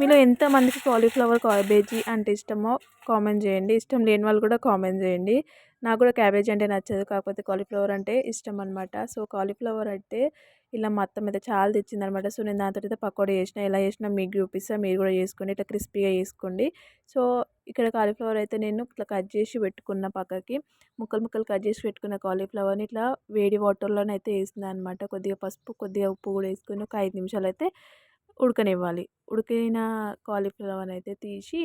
మీలో ఎంతమందికి cauliflower cabbage అంటే ఇష్టమో కామెంట్ చేయండి. ఇష్టం లేని వాళ్ళు కూడా కామెంట్ చేయండి. నాకు కూడా క్యాబేజీ అంటే నచ్చదు కాకపోతే కాలీఫ్లవర్ అంటే ఇష్టం అనమాట సో కాలీఫ్లవర్ అయితే ఇలా మొత్తం అయితే చాలా తెచ్చింది అనమాట సో నేను దాంతో అయితే పకోడీ చేసిన ఎలా చేసినా మీకు చూపిస్తా మీరు కూడా చేసుకోండి. ఇట్లా క్రిస్పీగా చేసుకోండి. సో ఇక్కడ కాలీఫ్లవర్ అయితే నేను ఇట్లా కట్ చేసి పెట్టుకున్న పక్కకి ముక్కలు ముక్కలు కట్ చేసి పెట్టుకున్న కాలీఫ్లవర్ని ఇట్లా వేడి వాటర్లోనైతే వేసింది అనమాట కొద్దిగా పసుపు కొద్దిగా ఉప్పు కూడా వేసుకుని ఒక ఐదు నిమిషాలు అయితే ఉడకనివ్వాలి. ఉడికిన కాలీఫ్లవర్ అయితే తీసి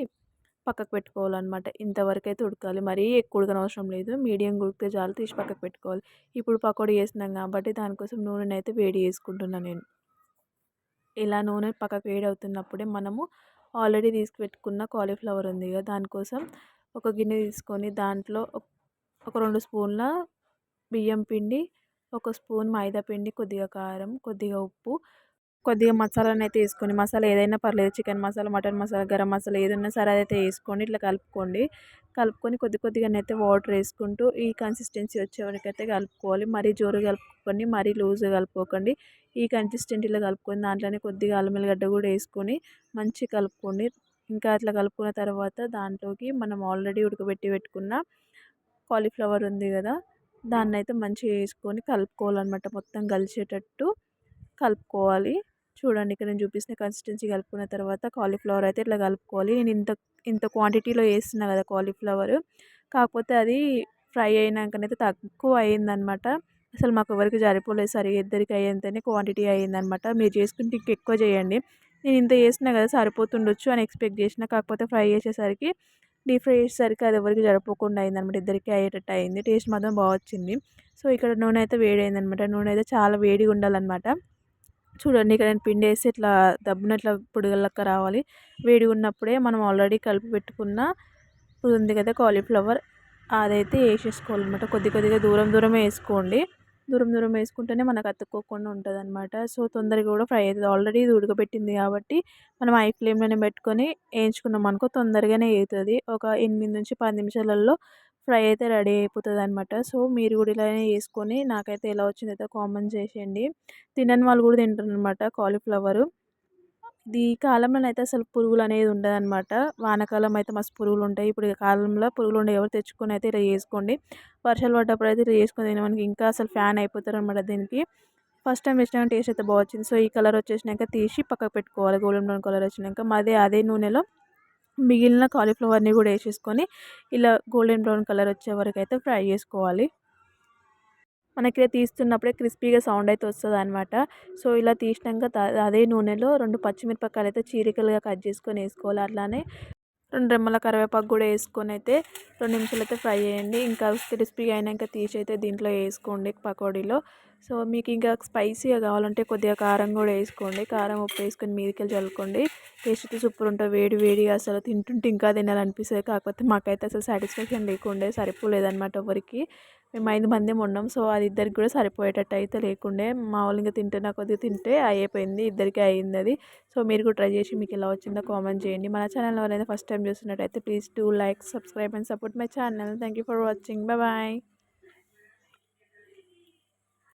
పక్కకు పెట్టుకోవాలన్నమాట. ఇంతవరకు అయితే ఉడకాలి. మరీ ఎక్కువ ఉడకనవసరం లేదు. మీడియం ఉడికితే చాలు తీసి పక్కకు పెట్టుకోవాలి. ఇప్పుడు పకోడీ వేసినాం కాబట్టి దానికోసం నూనెని అయితే వేడి చేసుకుంటున్నాను నేను. ఇలా నూనె పక్కకు వేడి అవుతున్నప్పుడే మనము ఆల్రెడీ తీసుకుపెట్టుకున్న కాలీఫ్లవర్ ఉంది కదా! దానికోసం ఒక గిన్నె తీసుకొని దాంట్లో ఒక రెండు స్పూన్ల బియ్యం పిండి ఒక స్పూన్ మైదా పిండి కొద్దిగా కారం కొద్దిగా ఉప్పు కొద్దిగా మసాలాను అయితే వేసుకొని మసాలా ఏదైనా పర్లేదు. చికెన్ మసాలా మటన్ మసాలా గరం మసాలా ఏదైనా సరే అదైతే వేసుకోండి. ఇట్లా కలుపుకోండి. కలుపుకొని కొద్ది కొద్దిగానైతే వాటర్ వేసుకుంటూ ఈ కన్సిస్టెన్సీ వచ్చే అయితే కలుపుకోవాలి. మరీ జోరు కలుపుకోండి మరీ లూజ్గా కలుపుకోకండి. ఈ కన్సిస్టెంటీలో కలుపుకొని దాంట్లోనే కొద్దిగా అల్లం గడ్డ కూడా వేసుకొని మంచిగా కలుపుకోండి. ఇంకా అట్లా కలుపుకున్న తర్వాత దాంట్లోకి మనం ఆల్రెడీ ఉడకబెట్టి పెట్టుకున్న కాలీఫ్లవర్ ఉంది కదా దాన్ని అయితే మంచిగా వేసుకొని కలుపుకోవాలన్నమాట. మొత్తం కలిసేటట్టు కలుపుకోవాలి. చూడండి. ఇక్కడ నేను చూపిస్తున్న కన్సిస్టెన్సీ కలుపుకున్న తర్వాత కాలీఫ్లవర్ అయితే ఇట్లా కలుపుకోవాలి. నేను ఇంత ఇంత క్వాంటిటీలో వేస్తున్నా కదా కాలీఫ్లవర్ కాకపోతే అది ఫ్రై అయినాకనైతే తక్కువ అయిందనమాట అసలు మాకు ఎవరికి సరిపోలేదు. సరిగా ఇద్దరికి అయ్యేంతనే క్వాంటిటీ అయ్యిందనమాట మీరు చేసుకుంటే ఇంక ఎక్కువ చేయండి. నేను ఇంత చేసినా కదా సరిపోతుండొచ్చు అని ఎక్స్పెక్ట్ చేసిన. కాకపోతే ఫ్రై చేసేసరికి డీప్ ఫ్రై చేసేసరికి అది ఎవరికి జరపకుండా అయిందనమాట ఇద్దరికి అయ్యేటట్టు అయింది. టేస్ట్ మాత్రం బాగా వచ్చింది. సో ఇక్కడ నూనె అయితే వేడి అయిందనమాట నూనె అయితే చాలా వేడిగా ఉండాలన్నమాట. చూడండి ఇక్కడ నేను పిండి వేసి ఇట్లా దబ్బున ఇట్లా పొడిగలక్క రావాలి. వేడిగా ఉన్నప్పుడే మనం ఆల్రెడీ కలిపి పెట్టుకున్న ఉంది కదా కాలీఫ్లవర్. అదైతే వేసేసుకోవాలన్నమాట. కొద్ది కొద్దిగా దూరం దూరమే వేసుకోండి. దూరం దూరం వేసుకుంటేనే మనకు అతుక్కోకుండా ఉంటుంది అనమాట సో తొందరగా కూడా ఫ్రై అవుతుంది. ఆల్రెడీ ఇది ఉడకబెట్టింది కాబట్టి మనం ఐ ఫ్లేమ్లోనే పెట్టుకొని వేయించుకున్నాం అనుకో తొందరగానే అవుతుంది. ఒక ఎనిమిది నుంచి పది నిమిషాలలో ఫ్రై అయితే రెడీ అయిపోతుంది అనమాట సో మీరు కూడా ఇలానే వేసుకొని నాకైతే ఎలా వచ్చిందో అయితే కామెంట్ చేసేయండి. తినని వాళ్ళు కూడా తింటారు అనమాట ఇది ఈ కాలంలో అయితే అసలు పురుగులు అనేది ఉండదు అనమాట వానాకాలం అయితే మస్తు పురుగులు ఉంటాయి. ఇప్పుడు కాలంలో పురుగులు ఉండే ఎవరు తెచ్చుకొని అయితే ఇలా చేసుకోండి. వర్షాలు పడ్డప్పుడు అయితే ఇలా చేసుకొని తినడానికి ఇంకా అసలు ఫ్యాన్ అయిపోతారు అనమాట దీనికి. ఫస్ట్ టైం వేసిన టేస్ట్ అయితే బాగా సో ఈ కలర్ వచ్చేసినాక తీసి పక్కకు పెట్టుకోవాలి. గోల్డెన్ బ్రౌన్ కలర్ వచ్చినాక. మాదే అదే నూనెలో మిగిలిన కాలీఫ్లవర్ని కూడా వేసేసుకొని ఇలా గోల్డెన్ బ్రౌన్ కలర్ వచ్చే వరకు అయితే ఫ్రై చేసుకోవాలి. మనకి తీస్తున్నప్పుడే క్రిస్పీగా సౌండ్ అయితే వస్తుంది అనమాట సో ఇలా తీసినాక అదే నూనెలో రెండు పచ్చిమిరపకాయలు అయితే చీరికలుగా కట్ చేసుకొని వేసుకోవాలి. అట్లానే రెండు రెమ్మల కరివేపాకు కూడా వేసుకొని అయితే రెండు నిమిషాలు అయితే ఫ్రై చేయండి. ఇంకా క్రిస్పీగా అయినాక తీసి అయితే దీంట్లో వేసుకోండి పకోడీలో. సో మీకు ఇంకా స్పైసీగా కావాలంటే కొద్దిగా కారం కూడా వేసుకోండి. కారం ఉప్పు వేసుకొని మీదకి చల్లుకోండి. టేస్ట్ అయితే సూపర్ ఉంటుంది. వేడి వేడిగా అసలు తింటుంటే ఇంకా తినాలనిపిస్తుంది. కాకపోతే మాకైతే అసలు సాటిస్ఫాక్షన్ లేకుండే సరిపోలేదన్నమాట ఎవరికి. మేము ఐదు మంది ఉన్నాం. సో అది ఇద్దరికి కూడా సరిపోయేటట్టు అయితే లేకుండే. మా వాళ్ళు ఇంకా తింటున్న కొద్దిగా తింటే అయిపోయింది. ఇద్దరికి అయింది అది. సో మీరు కూడా ట్రై చేసి మీకు ఎలా వచ్చిందో కామెంట్ చేయండి. మన ఛానల్ ఎవరైనా ఫస్ట్ టైం చూస్తున్నట్టయితే please to like subscribe and support my channel. Thank for watching. Bye.